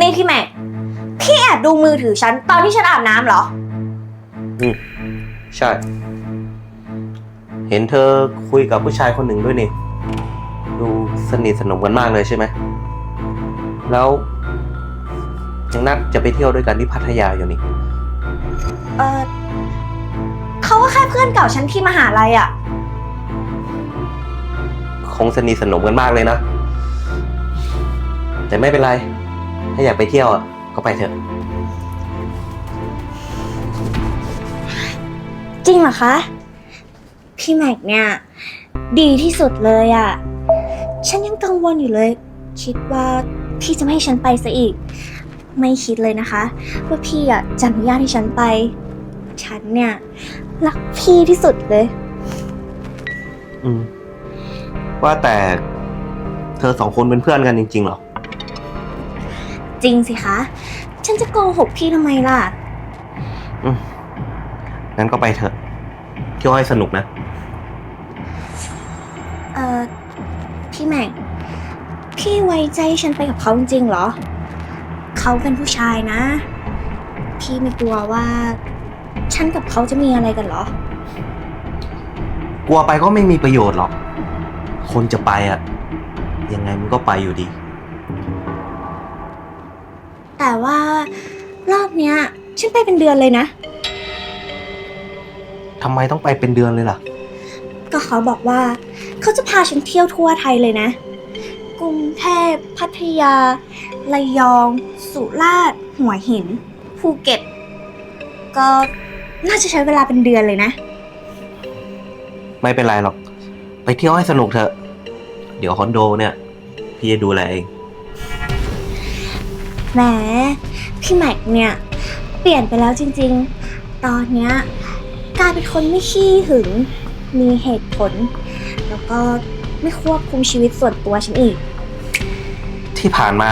นี่พี่แม็ก พี่แอบดูมือถือฉันตอนที่ฉันอาบน้ำเหรอ อืมใช่ เห็นเธอคุยกับผู้ชายคนหนึ่งด้วยนี่ ดูสนิทสนมกันมากเลยใช่ไหม แล้วยังนัดจะไปเที่ยวด้วยกันที่พัทยาอยู่นี่ เออเขาก็แค่เพื่อนเก่าฉันที่มหาลัยอะคงสนิทสนมกันมากเลยนะ แต่ไม่เป็นไร ถ้าอยากไปเที่ยวอะก็ไปเถอะ จริงเหรอคะ พี่แม็กเนี่ย ดีที่สุดเลยอะฉันยังกังวลอยู่เลย คิดว่าพี่จะไม่ให้ฉันไปซะอีก ไม่คิดเลยนะคะ ว่าพี่อะจะอนุญาตให้ฉันไป ฉันเนี่ย รักพี่ที่สุดเลย อืม ว่าแต่เธอสองคนเป็นเพื่อนกันจริงๆเหรอ จริงสิคะ ฉันจะโกหกพี่ทำไมล่ะ อืมงั้นก็ไปเถอะเที่ยวให้สนุกนะ เอ่อ พี่แม็กพี่ไว้ใจให้ฉันไปกับเขาจริงๆเหรอ เขาเป็นผู้ชายนะ พี่ไม่กลัวว่า ฉันกับเขาจะมีอะไรกันเหรอ กลัวไปก็ไม่มีประโยชน์หรอก คนจะไปอะยังไงมันก็ไปอยู่ดี แต่ว่ารอบเนี้ยฉันไปเป็นเดือนเลยนะ ทำไมต้องไปเป็นเดือนเลยล่ะ ก็เขาบอกว่า เขาจะพาฉันเที่ยวทั่วไทยเลยนะ กรุงเทพ พัทยา ระยอง สุราษฎร์ หัวหิน ภูเก็ต ก็น่าจะใช้เวลาเป็นเดือนเลยนะ ไม่เป็นไรหรอก ไปเที่ยวให้สนุกเถอะ เดี๋ยวคอนโดเนี่ย พี่จะดูแลเอง แหมพี่แม็กเนี่ย เปลี่ยนไปแล้วจริงๆ ตอนเนี้ยกลายเป็นคนไม่ขี้หึง มีเหตุผล แล้วก็ไม่ควบคุมชีวิตส่วนตัวฉันอีก ที่ผ่านมา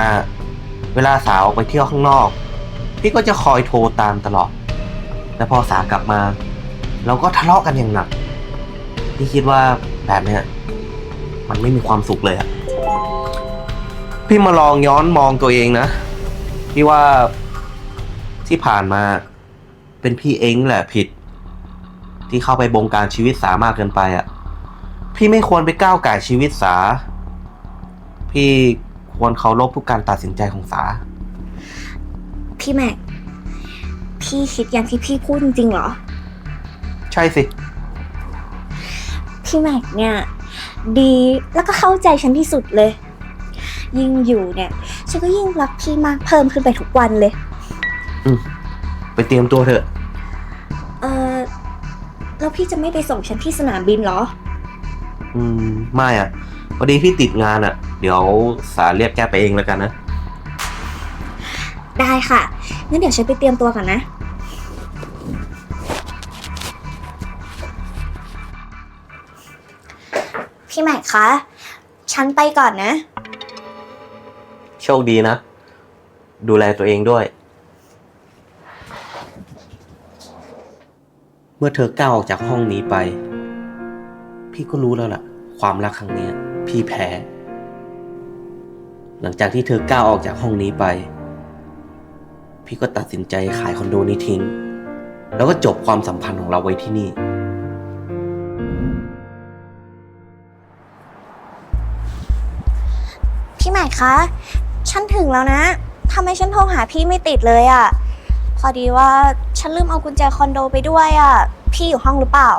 เวลาสาวออกไปเที่ยวข้างนอก พี่ก็จะคอยโทรตามตลอด แต่พอสากลับมา เราก็ทะเลาะกันอย่างหนัก พี่คิดว่าแบบเนี้ยมันไม่มีความสุขเลยอะพี่มาลองย้อนมองตัวเองนะ พี่ว่าที่ผ่านมา เป็นพี่เองแหละผิด ที่เข้าไปบงการชีวิตสามากเกินไปอะพี่ไม่ควรไปก้าวไก่ายชีวิตสา พี่ควรเคารพทุกการตัดสินใจของสา พี่แม็ก พี่คิดอย่างที่พี่พูดจริงๆเหรอ ใช่สิ พี่แม็กเนี่ย ดีแล้วก็เข้าใจฉันที่สุดเลย ยิ่งอยู่เนี่ย ฉันก็ยิ่งรักพี่มากเพิ่มขึ้นไปทุกวันเลยไปเตรียมตัวเถอะ เออแล้วพี่จะไม่ไปส่งฉันที่สนามบินเหรอ อืม ไม่อะพอดีพี่ติดงานอะ เดี๋ยวสาเรียกแกไปเองแล้วกันนะ ได้ค่ะ งั้นเดี๋ยวฉันไปเตรียมตัวก่อนนะ พี่แม็กคะ ฉันไปก่อนนะโช คดีนะ ดูแลตัวเองด้วย เมื่อเธอก้าวออกจากห้องนี้ไป พี่ก็รู้แล้วล่ะ ความรักครั้งนี้พี่แพ้ หลังจากที่เธอก้าวออกจากห้องนี้ไป พี่ก็ตัดสินใจขายคอนโดนี้ทิ้ง แล้วก็จบความสัมพันธ์ของเราไว้ที่นี่พี่แม็กคะ ฉันถึงแล้วนะทำไมฉันโทรหาพี่ไม่ติดเลยอะ่ะ พอดีว่าฉันลืมเอากุญแจคอนโดไปด้วยอะ่ะ พี่อยู่ห้องหรือเปล่า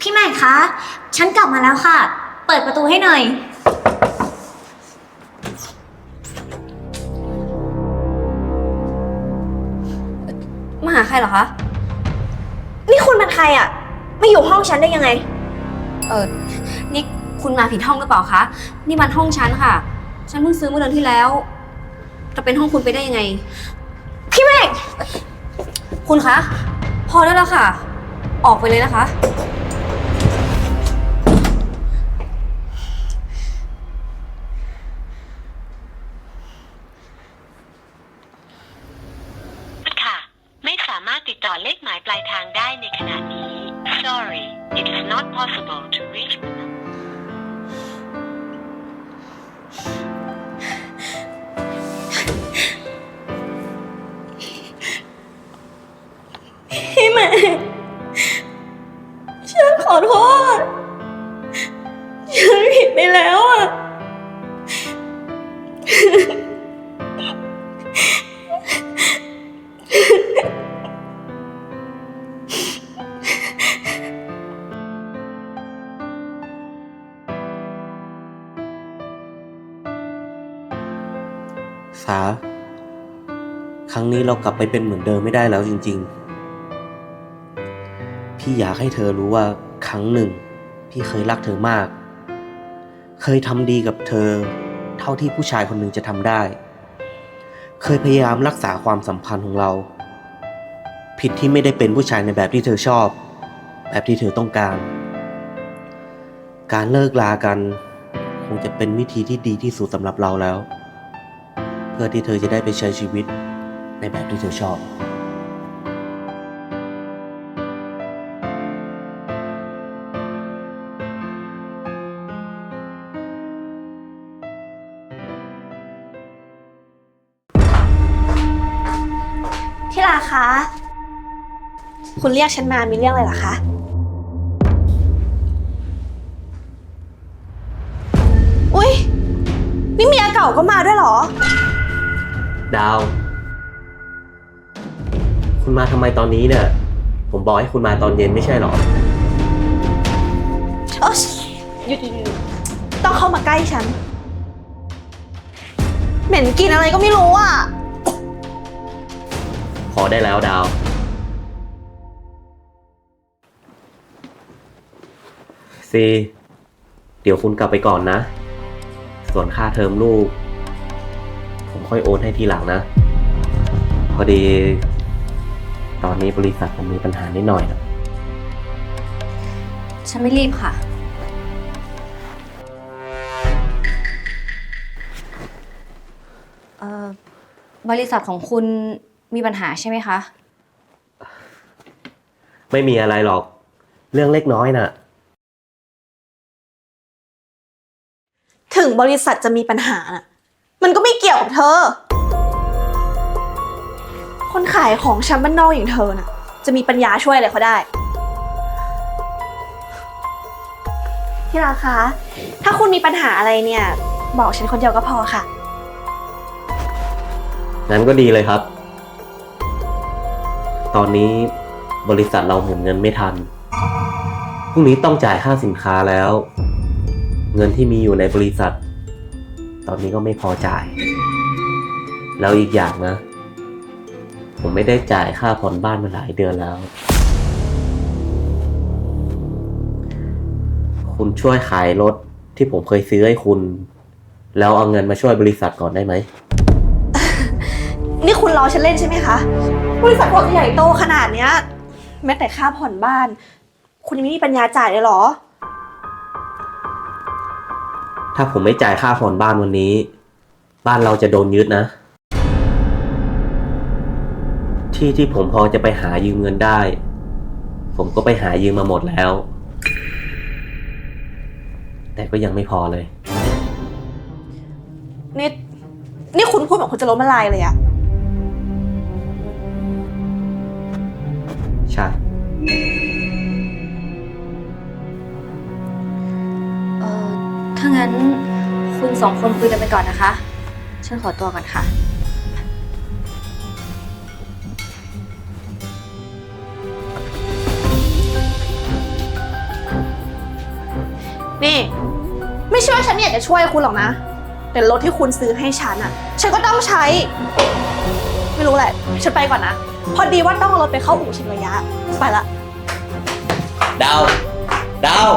พี่แม็กคะ ฉันกลับมาแล้วค่ะ เปิดประตูให้หน่อย เหรอคะ นี่คุณเป็นใครอะ่ะไม่อยู่ห้องฉันได้ยังไง เออนี่คุณมาผิดห้องหรือเปล่าคะ นี่มันห้องฉันค่ะ ฉันเพิ่งซื้อเมื่อเดือนที่แล้ว จะเป็นห้องคุณไปได้ยังไง พี่เมฆคุณคะ พอได้แล้วค่ะ ออกไปเลยนะคะ ขอเลขหมายปลายทางได้ในขณะนี้ Sorry it is not possible to reach พี่แม็กฉันขอโทษ ฉันผิดไปแล้ว เรากลับไปเป็นเหมือนเดิมไม่ได้แล้วจริง ๆ พี่อยากให้เธอรู้ว่าครั้งหนึ่ง พี่เคยรักเธอมาก เคยทำดีกับเธอ เท่าที่ผู้ชายคนหนึ่งจะทำได้ เคยพยายามรักษาความสัมพันธ์ของเรา ผิดที่ไม่ได้เป็นผู้ชายในแบบที่เธอชอบ แบบที่เธอต้องการ การเลิกลากัน คงจะเป็นวิธีที่ดีที่สุดสำหรับเราแล้ว เพื่อที่เธอจะได้ไปใช้ชีวิต ในแบบที่เธอชอบ ที่ราคะ คุณเรียกฉันมามีเรื่องอะไรเหรอคะ อุ๊ย นี่เมียเก่าก็มาด้วยเหรอ ดาว คุณมาทำไมตอนนี้เนี่ย ผมบอกให้คุณมาตอนเย็นไม่ใช่หรอเออหยุดหยุดหยุดต้องเข้ามาใกล้ฉัน เหม็นกลินอะไรก็ไม่รู้อะ พอได้แล้วดาว ซี เดี๋ยวคุณกลับไปก่อนนะ ส่วนค่าเทอมลูก ผมค่อยโอนให้ทีหลังนะ พอดี ตอนนี้บริษัทผมมีปัญหานิดหน่อยนะฉันไม่รีบค่ะ เอ่อ บริษัทของคุณมีปัญหาใช่ไหมคะ ไม่มีอะไรหรอก เรื่องเล็กน้อยน่ะ ถึงบริษัทจะมีปัญหาน่ะ มันก็ไม่เกี่ยวกับเธอ คนขายของชั้นบ้านนอกอย่างเธอน่ะ จะมีปัญญาช่วยอะไรเขาได้ ที่ราคะ ถ้าคุณมีปัญหาอะไรเนี่ย บอกฉันคนเดียวก็พอค่ะ งั้นก็ดีเลยครับ ตอนนี้บริษัทเราหมุนเงินไม่ทัน พรุ่งนี้ต้องจ่ายค่าสินค้าแล้ว เงินที่มีอยู่ในบริษัท ตอนนี้ก็ไม่พอจ่าย แล้วอีกอย่างนะ ผมไม่ได้จ่ายค่าผ่อนบ้านมาหลายเดือนแล้ว คุณช่วยขายรถที่ผมเคยซื้อให้คุณ แล้วเอาเงินมาช่วยบริษัทก่อนได้ไหม นี่คุณรอฉันเล่นใช่ไหมคะ บริษัทผมใหญ่โตขนาดเนี้ย แม้แต่ค่าผ่อนบ้าน คุณยังไม่มีปัญญาจ่ายเลยเหรอ ถ้าผมไม่จ่ายค่าผ่อนบ้านวันนี้ บ้านเราจะโดนยึดนะ ที่ที่ผมพอจะไปหายืมเงินได้ ผมก็ไปหายืมมาหมดแล้ว แต่ก็ยังไม่พอเลย นี่นี่คุณพูดเหมือนคุณจะล้มละลายเลยอะใช่ เอ่อถ้างั้นคุณสองคนคุยกันไปก่อนนะคะ ฉันขอตัวก่อนค่ะ นี่ ไม่ใช่ว่าฉันไม่อยากจะช่วยคุณหรอกนะ แต่รถที่คุณซื้อให้ฉันอะฉันก็ต้องใช้ ไม่รู้แหละ ฉันไปก่อนนะ พอดีว่าต้องเอารถไปเข้าอู่ชินระยะ ไปละ ดาว ดาว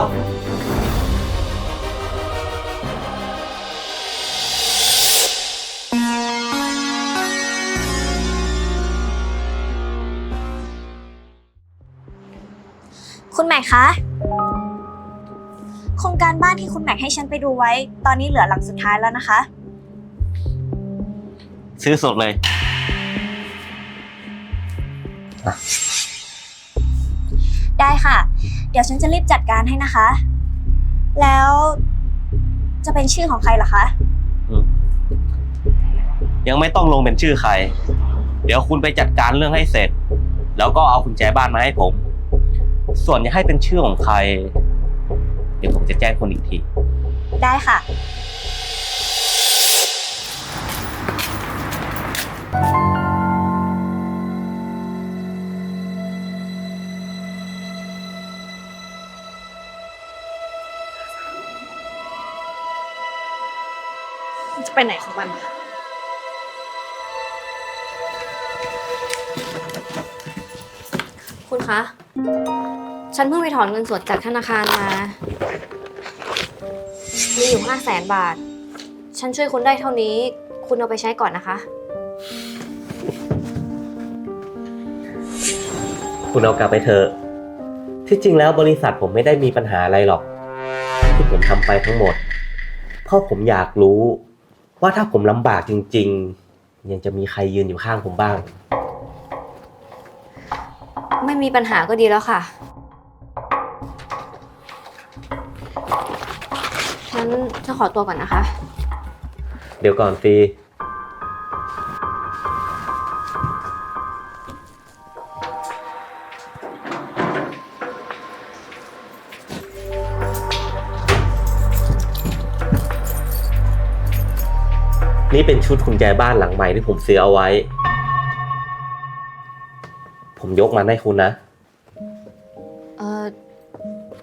คุณแม็กคะโครงการบ้านที่คุณแม็กให้ฉันไปดูไว้ ตอนนี้เหลือหลังสุดท้ายแล้วนะคะ ซื้อสดเลย ได้ค่ะ เดี๋ยวฉันจะรีบจัดการให้นะคะ แล้วจะเป็นชื่อของใครเหรอคะ ยังไม่ต้องลงเป็นชื่อใคร เดี๋ยวคุณไปจัดการเรื่องให้เสร็จ แล้วก็เอากุญแจบ้านมาให้ผม ส่วนจะให้เป็นชื่อของใครเดี๋ยวผมจะแจ้งคนอีกที ได้ค่ะ จะไปไหนของมันคุณคะ ฉันเพิ่งไปถอนเงินสดจากธนาคารมา มีอยู่ห้าแสนบาท ฉันช่วยคุณได้เท่านี้ คุณเอาไปใช้ก่อนนะคะ คุณเอากลับไปเถอะ ที่จริงแล้วบริษัทผมไม่ได้มีปัญหาอะไรหรอก ที่ผมทำไปทั้งหมด เพราะผมอยากรู้ ว่าถ้าผมลำบากจริง ๆ ยังจะมีใครยืนอยู่ข้างผมบ้าง ไม่มีปัญหาก็ดีแล้วค่ะ ฉันจะขอตัวก่อนนะคะ เดี๋ยวก่อนซีนี่เป็นชุดกุญแจบ้านหลังใหม่ที่ผมซื้อเอาไว้ ผมยกมันให้คุณนะ เออ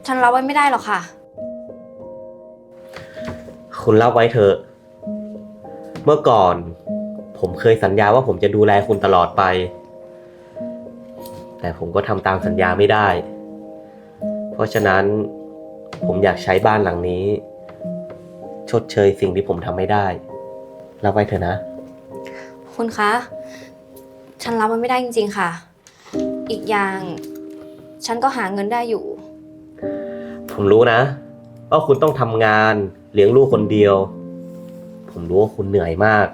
ฉันรับไว้ไม่ได้หรอกค่ะ คุณรับไว้เถอะ เมื่อก่อน ผมเคยสัญญาว่าผมจะดูแลคุณตลอดไป แต่ผมก็ทำตามสัญญาไม่ได้ เพราะฉะนั้นผมอยากใช้บ้านหลังนี้ ชดเชยสิ่งที่ผมทำไม่ได้ รับไว้เถอะนะ คุณคะ ฉันรับมันไม่ได้จริง ๆ ค่ะ อีกอย่าง ฉันก็หาเงินได้อยู่ ผมรู้นะว่าคุณต้องทำงาน เลี้ยงลูกคนเดียว ผมรู้ว่าคุณเหนื่อยมาก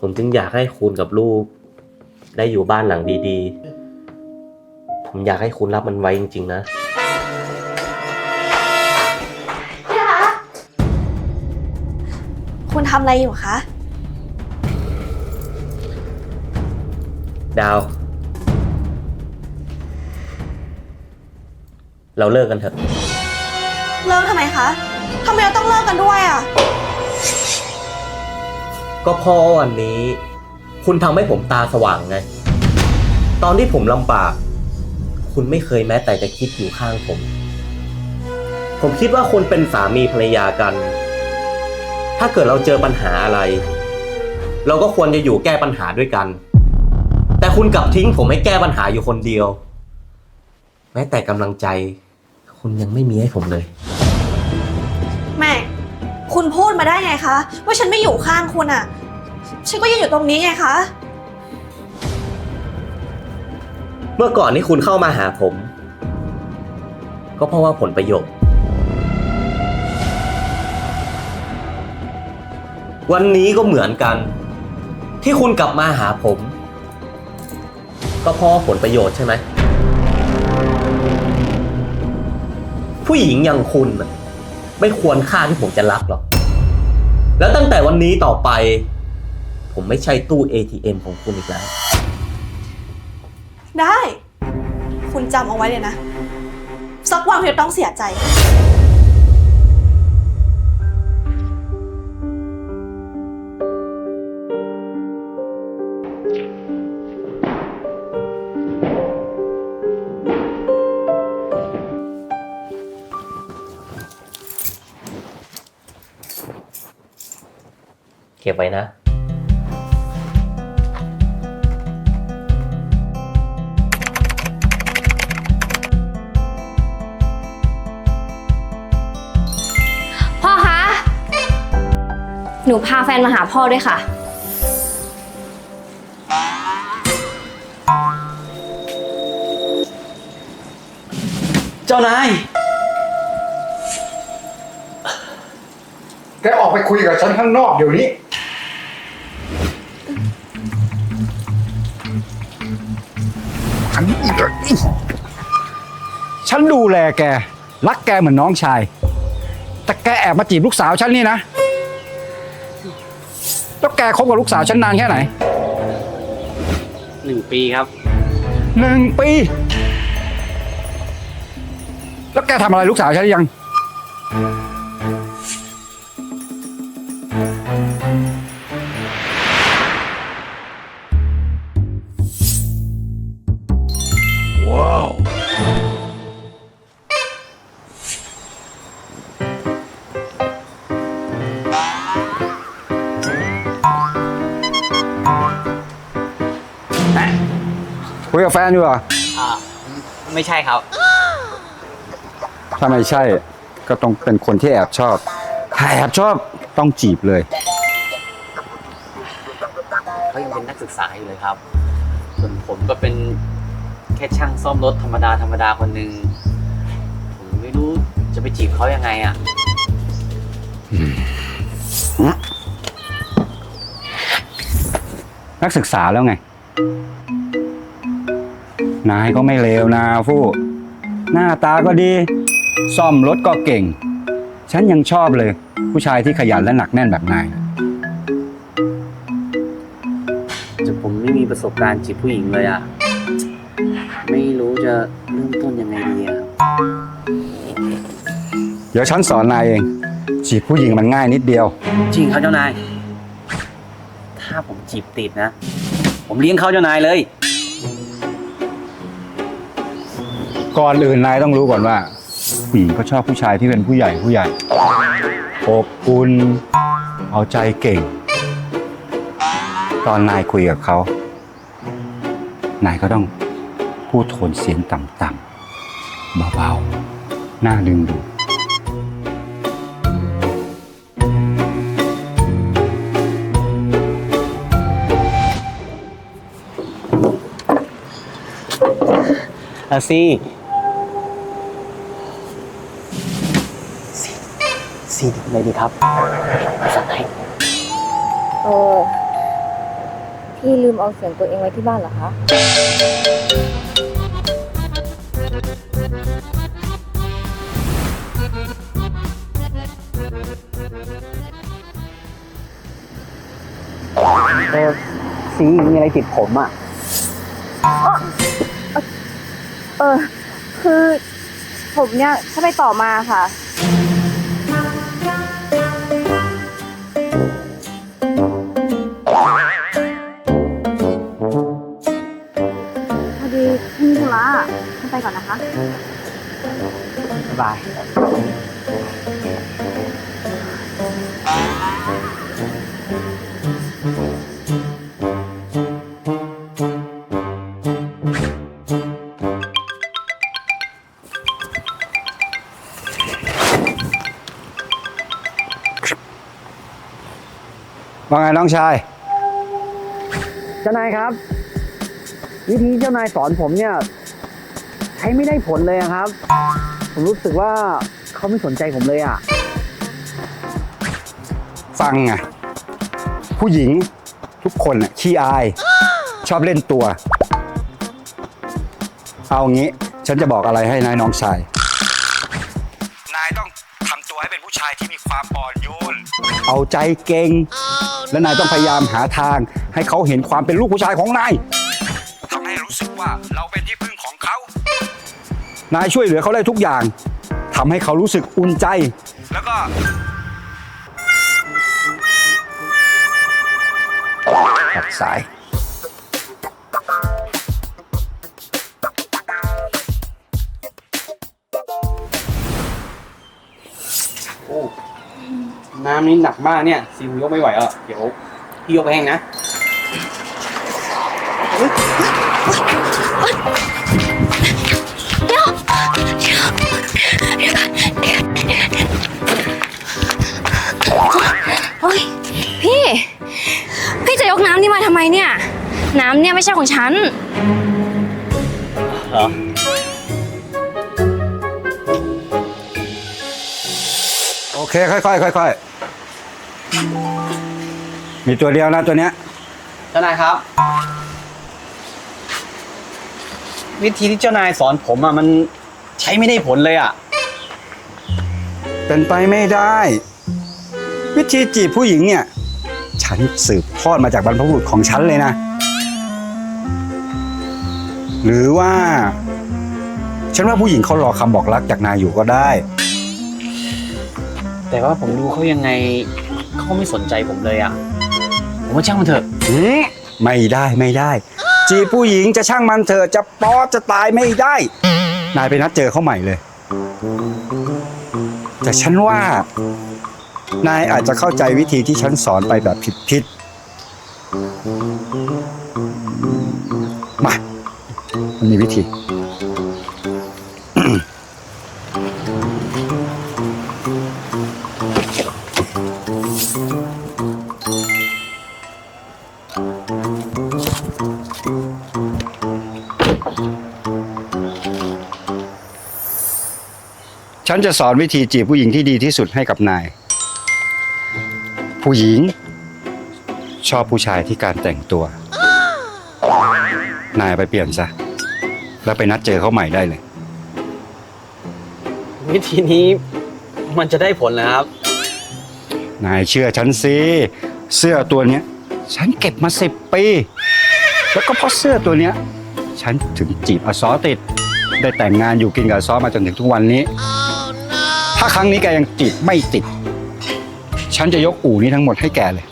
ผมจึงอยากให้คุณกับลูก ได้อยู่บ้านหลังดีๆ ผมอยากให้คุณรับมันไว้จริง ๆ นะคุณทำอะไรอยู่คะ ดาว เราเลิกกันเถอะ เลิกทำไมคะ ทำไมเราต้องเลิกกันด้วยอะ ก็เพราะวันนี้ คุณทำให้ผมตาสว่างไง ตอนที่ผมลำบาก คุณไม่เคยแม้แต่จะคิดอยู่ข้างผม ผมคิดว่าคนเป็นสามีภรรยากัน ถ้าเกิดเราเจอปัญหาอะไร เราก็ควรจะอยู่แก้ปัญหาด้วยกัน แต่คุณกลับทิ้งผมให้แก้ปัญหาอยู่คนเดียว แม้แต่กำลังใจ คุณยังไม่มีให้ผมเลย คุณพูดมาได้ไงคะ ว่าฉันไม่อยู่ข้างคุณอะฉันก็ยังอยู่ตรงนี้ไงคะ เมื่อก่อนที่คุณเข้ามาหาผม ก็เพราะว่าผลประโยชน์ วันนี้ก็เหมือนกัน ที่คุณกลับมาหาผม ก็เพราะว่าผลประโยชน์ใช่ไหม ผู้หญิงอย่างคุณน่ะ ไม่ควรค่าที่ผมจะรักหรอก แล้วตั้งแต่วันนี้ต่อไป ผมไม่ใช่ตู้ ATM ของคุณอีกแล้ว ได้ คุณจำเอาไว้เลยนะ สักวันคุณจะต้องเสียใจ ก็บไว้นะ พ่อคะ หนูพาแฟนมาหาพ่อด้วยค่ะ เจ้านาย แกออกไปคุยกับฉันข้างนอกเดี๋ยวนี้ ฉันดูแลแก รักแกเหมือนน้องชาย แต่แกแอบมาจีบลูกสาวฉันนี่นะ แล้วแกคบกับลูกสาวฉันนานแค่ไหนหนึ่งปีครับ หนึ่งปี แล้วแกทำอะไรลูกสาวฉันหรือยัง นอยู่เหรออ่าไม่ใช่ครับ ถ้าไม่ใช่ ก็ต้องเป็นคนที่แอบชอบ ถ้าแอบชอบต้องจีบเลย เขายังเป็นนักศึกษาอยู่เลยครับ ส่วนผมก็เป็นแค่ช่างซ่อมรถธรรมดาธรรมดาคนหนึ่งผมไม่รู้จะไปจีบเขายังไงอะ นักศึกษาแล้วไง นายก็ไม่เลวนะฟู่หน้าตาก็ดี ซ่อมรถก็เก่ง ฉันยังชอบเลย ผู้ชายที่ขยันและหนักแน่นแบบนาย จะผมไม่มีประสบการณ์จีบผู้หญิงเลยอะไม่รู้จะเริ่มต้นยังไงดีอะเดี๋ยวฉันสอนนายเอง จีบผู้หญิงมันง่ายนิดเดียว จริงครับเจ้านาย ถ้าผมจีบติดนะ ผมเลี้ยงเขาเจ้านายเลย ก่อนอื่นนายต้องรู้ก่อนว่าผู้หญิงก็ชอบผู้ชายที่เป็นผู้ใหญ่ผู้ใหญ่อบอุ่นเอาใจเก่ง ตอนนายคุยกับเขา นายก็ต้องพูดโทนเสียงต่ำๆเบาๆน่าดึงดูดอาซี่ ซีดีอะไรดีครับสั่งให้เออพี่ลืมเอาเสียงตัวเองไว้ที่บ้านเหรอคะ เออซีมีอะไรติดผมอะ เออ คือผมเนี่ยถ้าไปต่อมาค่ะ องชาย เจ้านายครับ วิธีเจ้านายสอนผมเนี่ย ใช้ไม่ได้ผลเลยอะครับ ผมรู้สึกว่าเขาไม่สนใจผมเลยอะ ฟังไงผู้หญิงทุกคนน่ะขี้อาย ชอบเล่นตัว เอางี้ฉันจะบอกอะไรให้นายน้องชาย นายต้องทำตัวให้เป็นผู้ชายที่มีความอ่อนโยน เอาใจเก่ง และนายต้องพยายามหาทาง ให้เขาเห็นความเป็นลูกผู้ชายของนายทำให้รู้สึกว่าเราเป็นที่พึ่งของเขา นายช่วยเหลือเขาได้ทุกอย่างทำให้เขารู้สึกอุ่นใจ แล้วก็ ตัดสาย น้ำนี้หนักมากเนี่ยซิวยกไม่ไหวอะเดี๋ยวพี่ยกไปเองนะเฮ้ยพี่ พี่จะยกน้ำนี่มาทำไมเนี่ย น้ำเนี่ยไม่ใช่ของฉันเหรอโอเค ค่อยๆค่อยๆ มีตัวเดียวนะตัวเนี้ยเจ้านายครับ วิธีที่เจ้านายสอนผมอะมันใช้ไม่ได้ผลเลยอะ เป็นไปไม่ได้ วิธีจีบผู้หญิงเนี่ย ฉันสืบทอดมาจากบรรพบุรุษของฉันเลยนะ หรือว่า ฉันว่าผู้หญิงเขารอคำบอกรักจากนายอยู่ก็ได้ แต่ว่าผมดูเขายังไงเขาไม่สนใจผมเลยอะ ผมว่าช่างมันเถอะ หืมไม่ได้ไม่ได้ จีบผู้หญิงจะช่างมันเถอะจะป๊อดจะตายไม่ได้ นายไปนัดเจอเขาใหม่เลย แต่ฉันว่า นายอาจจะเข้าใจวิธีที่ฉันสอนไปแบบผิดๆมามันมีวิธี ฉันจะสอนวิธีจีบผู้หญิงที่ดีที่สุดให้กับนาย ผู้หญิง ชอบผู้ชายที่การแต่งตัว นายไปเปลี่ยนซะ แล้วไปนัดเจอเขาใหม่ได้เลย วิธีนี้มันจะได้ผลนะครับ นายเชื่อฉันสิ เสื้อตัวเนี้ย ฉันเก็บมาสิบปี แล้วก็เพราะเสื้อตัวเนี้ย ฉันถึงจีบอาซอติด ได้แต่งงานอยู่กินกับอาซอมาจนถึงทุกวันนี้ ถ้าครั้งนี้แกยังจีบไม่ติด ฉันจะยกอู่นี้ทั้งหมดให้แกเลย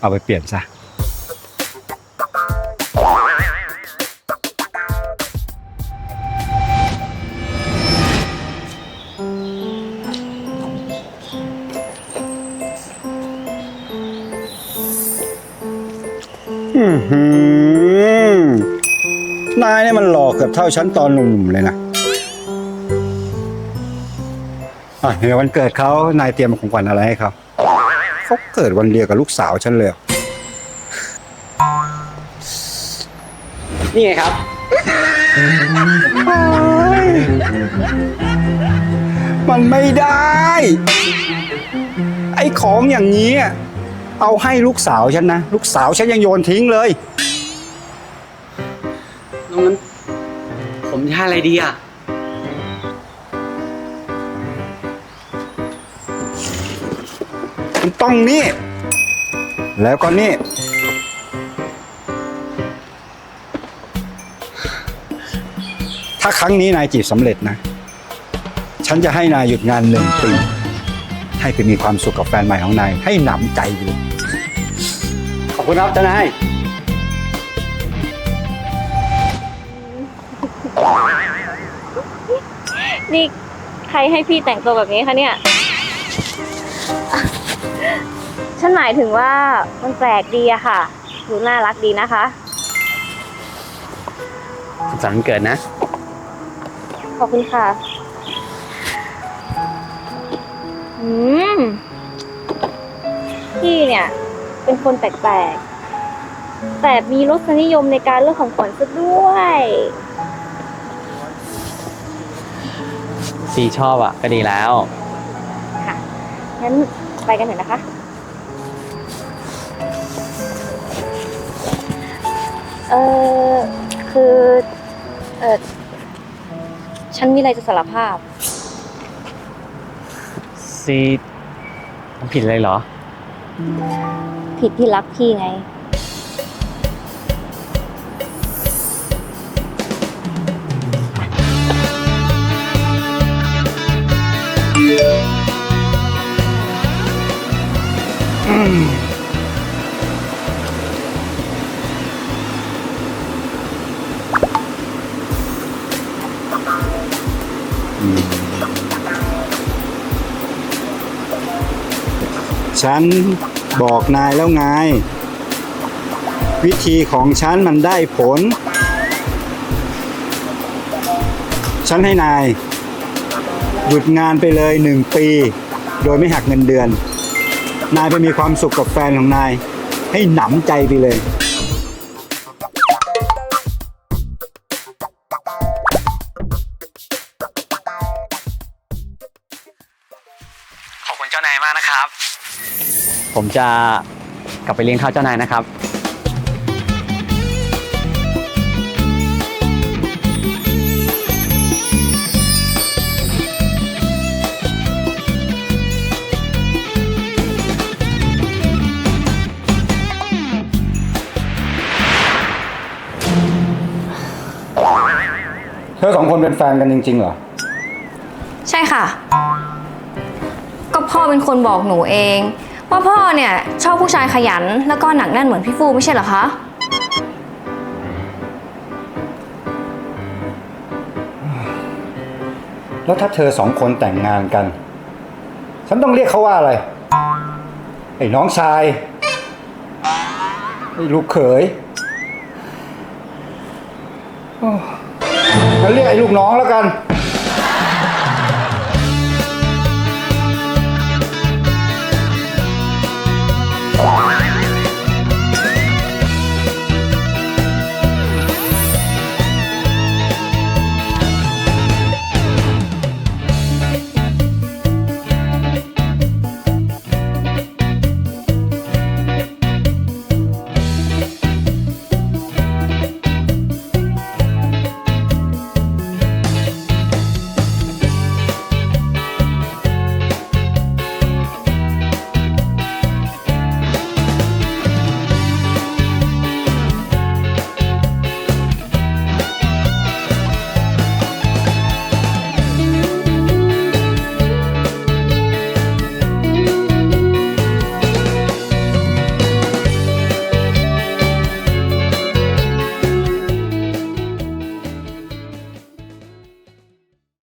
เอาไปเปลี่ยนซะ หือนายเนี่ยมันหลอกเกือบเท่าฉันตอนหนุ่มๆเลยนะอะเดี๋ยววันเกิดเขานายเตรียมของขวัญอะไรให้เขาเขาเกิดวันเดียวกับลูกสาวฉันเลย นี่ไงครับ มันไม่ได้ ไอ้ของอย่างนี้อะ เอาให้ลูกสาวฉันนะ ลูกสาวฉันยังโยนทิ้งเลยงั้นผมจะให้อะไรดีอะ มันต้องนี่ แล้วก็นี่ ถ้าครั้งนี้นายจีบสำเร็จนะ ฉันจะให้นายหยุดงานหนึ่งปี ให้ไปมีความสุขกับแฟนใหม่ของนาย ให้หนำใจไปเลยข อบคุณครับเจ้านาย นี่ใครให้พี่แต่งตัวแบบนี้คะเนี่ย ฉันหมายถึงว่ามันแปลกดีอะค่ะ ดูน่ารักดีนะคะ สุขสันต์วันเกิดนะ ขอบคุณค่ะ อืม พี่เนี่ย เป็นคนแปลกๆ แต่มีรสนิยมในการเลือกของขวัญซะด้วย ซีชอบอะ ก็ดีแล้วงั้นไปกันเถอะนะคะ เออคือ เออฉันมีอะไรจะสารภาพ ซีผมผิดเลยเหรอ ผิดที่รักพี่ไง ฉันบอกนายแล้วไง วิธีของฉันมันได้ผล ฉันให้นาย หยุดงานไปเลยหนึ่งปี โดยไม่หักเงินเดือน นายไปมีความสุขกับแฟนของนาย ให้หนำใจไปเลย ผมจะกลับไปเลี้ยงข้าวเจ้านายนะครับ เธอสองคนเป็นแฟนกันจริงๆเหรอ ใช่ค่ะ ก็พ่อเป็นคนบอกหนูเอง ว่าพ่อเนี่ยชอบผู้ชายขยันแล้วก็หนักแน่นเหมือนพี่ฟูไม่ใช่เหรอคะ แล้วถ้าเธอสองคนแต่งงานกัน ฉันต้องเรียกเขาว่าอะไร ไอ้น้องชาย ไอ้ลูกเขยโอ้ฉันเรียกไอ้ลูกน้องแล้วกัน